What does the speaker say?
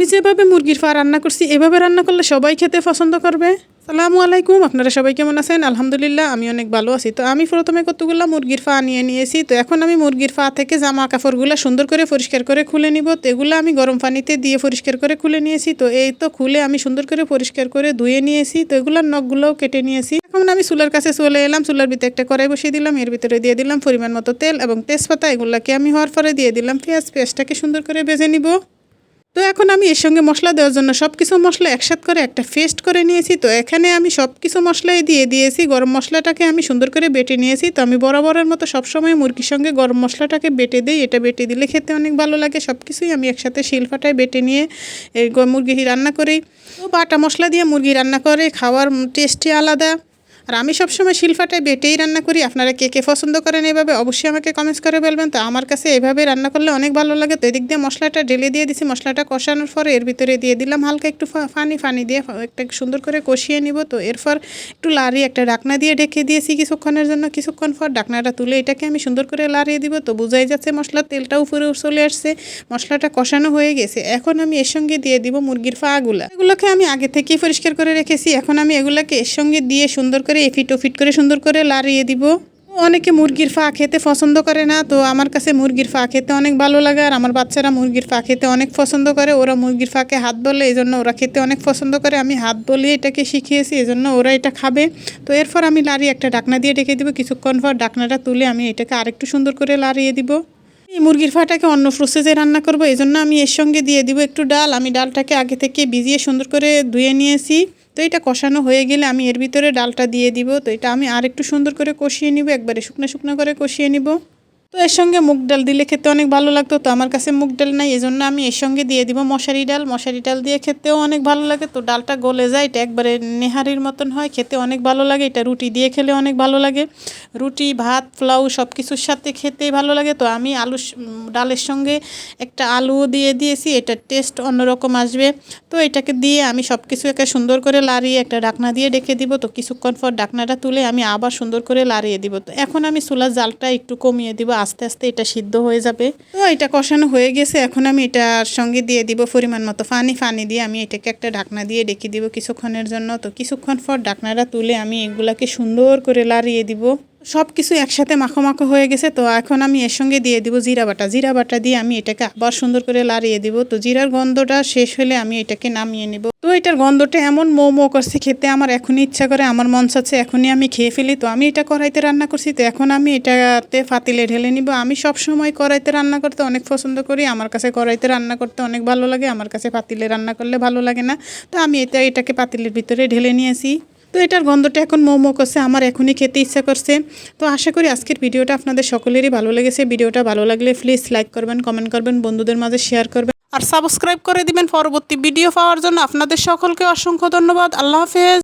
আমি যেভাবে মুরগির ফা রান্না করছি, এভাবে রান্না করলে সবাই খেতে পছন্দ করবে। সালামু আলাইকুম, আপনারা সবাই কেমন আছেন? আলহামদুলিল্লাহ, আমি অনেক ভালো আছি। তো আমি প্রথমে কতগুলো মুরগির ফা নিয়ে নিয়েছি। তো এখন আমি মুরগির ফা থেকে জামা কাপড়গুলো সুন্দর করে পরিষ্কার করে খুলে নিব। তো এগুলো আমি গরম পানিতে দিয়ে পরিষ্কার করে খুলে নিয়েছি। তো এই তো খুলে আমি সুন্দর করে পরিষ্কার করে ধুয়ে নিয়েছি। তো এগুলোর নখগুলোও কেটে নিয়েছি। এখন আমি চুলার কাছে চলে এলাম। চুলার ভিতরে একটা কড়াই বসিয়ে দিলাম। এর ভিতরে দিয়ে দিলাম পরিমাণ মতো তেল এবং তেজপাতা। এগুলোকে আমি হওয়ার পরে দিয়ে দিলাম পেঁয়াজ। পেঁয়াজটাকে সুন্দর করে ভেজে নিব। তো এখন আমি এর সঙ্গে মশলা দেওয়ার জন্য সব কিছু মশলা একসাথে করে একটা পেস্ট করে নিয়েছি। তো এখানে আমি সব কিছু মশলাই দিয়ে দিয়েছি। গরম মশলাটাকে আমি সুন্দর করে বেটে নিয়েছি। তো আমি বরাবরের মতো সবসময় মুরগির সঙ্গে গরম মশলাটাকে বেটে দিই। এটা বেটে দিলে খেতে অনেক ভালো লাগে। সব কিছুই আমি একসাথে শিলফাটায় বেটে নিয়ে এই মুরগি রান্না করি। তো বাটা মশলা দিয়ে মুরগি রান্না করে, খাওয়ার টেস্টই আলাদা। আর আমি সবসময় শিলফাটায় বেটেই রান্না করি। আপনারা কে কে পছন্দ করেন এভাবে অবশ্যই আমাকে কমেন্টস করে বলবেন। তো আমার কাছে এভাবে রান্না করলে অনেক ভালো লাগে। তো এদিক দিয়ে মশলাটা ঢেলে দিয়ে দিছি। মশলাটা কষানোর পরে এর ভিতরে দিয়ে দিলাম হালকা একটু ফানি পানি দিয়ে একটা সুন্দর করে কষিয়ে নিব। তো এরপর একটু লাড়ি একটা ডাকনা দিয়ে ঢেকে দিয়েছি কিছুক্ষণের জন্য। কিছুক্ষণ পর ডাকনাটা তুলে এটাকে আমি সুন্দর করে লাড়িয়ে দিব। তো বোঝাই যাচ্ছে মশলার তেলটা উপরে চলে আসছে। মশলাটা কষানো হয়ে গেছে। এখন আমি এর সঙ্গে দিয়ে দিব মুরগির ফাগুলা এগুলোকে আমি আগে থেকেই পরিষ্কার করে রেখেছি। এখন আমি এগুলোকে এর সঙ্গে দিয়ে সুন্দর করে এফিট ওফিট করে সুন্দর করে লাড়িয়ে দিব। অনেকে মুরগির ফা খেতে পছন্দ করে না, তো আমার কাছে মুরগির ফা খেতে অনেক ভালো লাগে আর আমার বাচ্চারা মুরগির ফা খেতে অনেক পছন্দ করে। ওরা মুরগির ফাঁকে হাত বলে এই জন্য ওরা খেতে অনেক পছন্দ করে। আমি হাত বলে এটাকে শিখিয়েছি এই জন্য ওরা এটা খাবে। তো এরপর আমি লাড়ি একটা ডাকনা দিয়ে ডেকে দিব, কিছুক্ষণ পর ডাকনাটা তুলে আমি এটাকে আরেকটু সুন্দর করে লাড়িয়ে দিব। এই মুরগির ফাটাকে অন্য প্রসেসে রান্না করব এই জন্য আমি এর সঙ্গে দিয়ে দিব একটু ডাল। আমি ডালটাকে আগে থেকে ভিজিয়ে সুন্দর করে ধুয়ে নিয়েছি। তো এটা কষানো হয়ে গেলে আমি এর ভিতরে ডালটা দিয়ে দিব। তো এটা আমি আর একটু সুন্দর করে কষিয়ে নিব, একবারে শুকনো শুকনো করে কষিয়ে নিব। তো এর সঙ্গে মুগ ডাল দিলে খেতে অনেক ভালো লাগতো। তো আমার কাছে মুগ ডাল নাই, এজন্য আমি এর সঙ্গে দিয়ে দিব মশারি ডাল। মশারি ডাল দিয়ে খেতেও অনেক ভালো লাগে। তো ডালটা গলে যায়, এটা একবারে নেহারির মতন হয়, খেতে অনেক ভালো লাগে। এটা রুটি দিয়ে খেলে অনেক ভালো লাগে। রুটি, ভাত, পোলাও সব কিছুর সাথে খেতেই ভালো লাগে। তো আমি আলু ডালের সঙ্গে একটা আলুও দিয়ে দিয়েছি, এটা টেস্ট অন্যরকম আসবে। তো এটাকে দিয়ে আমি সব কিছু একে সুন্দর করে লাড়িয়ে একটা ডাকনা দিয়ে ডেকে দিব। তো কিছুক্ষণ পর ডাকনাটা তুলে আমি আবার সুন্দর করে লাড়িয়ে দিব। তো এখন আমি চুলার জালটা একটু কমিয়ে দিব। আস্তে আস্তে এটা সিদ্ধ হয়ে যাবে। তো এটা কষানো হয়ে গেছে। এখন আমি এটার সঙ্গে দিয়ে দিব পরিমাণ মতো ফানি ফানি দিয়ে আমি এটাকে একটা ঢাকনা দিয়ে ডেকে দিব কিছুক্ষণের জন্য। তো কিছুক্ষণ পর ঢাকনাটা তুলে আমি এগুলাকে সুন্দর করে লাড়িয়ে দিব। সব কিছু একসাথে মাখো মাখো হয়ে গেছে, তো এখন আমি এর সঙ্গে দিয়ে দিব জিরা বাটা। জিরা বাটা দিয়ে আমি এটাকে আবার সুন্দর করে লাড়িয়ে দিব। তো জিরার গন্ধটা শেষ হলে আমি এটাকে নামিয়ে নিব। তো এটার গন্ধটা এমন মো মো করছে, খেতে আমার এখনই ইচ্ছা করে, আমার মন চাচ্ছে এখনই আমি খেয়ে ফেলি। তো আমি এটা কড়াইতে রান্না করছি, তো এখন আমি এটাতে ফাতিলে ঢেলে নিব। আমি সব সময় কড়াইতে রান্না করতে অনেক পছন্দ করি। আমার কাছে কড়াইতে রান্না করতে অনেক ভালো লাগে, আমার কাছে পাতিলে রান্না করলে ভালো লাগে না। তো আমি এটা, এটাকে পাতিলের ভিতরে ঢেলে নিয়েছি। তো এটার গন্ধটা এখন মোমো করছে, আমার এখনই খেতে ইচ্ছা করছে। তো আশা করি আজকের ভিডিওটা আপনাদের সকলেরই ভালো লেগেছে। ভিডিওটা ভালো লাগলে প্লিজ লাইক করবেন কমেন্ট করবেন, বন্ধুদের মাঝে শেয়ার করবেন। আর সাবস্ক্রাইব করে দিবেন পরবর্তী ভিডিও পাওয়ার জন্য। আপনাদের সকলকে অসংখ্য ধন্যবাদ। আল্লাহ হাফেজ।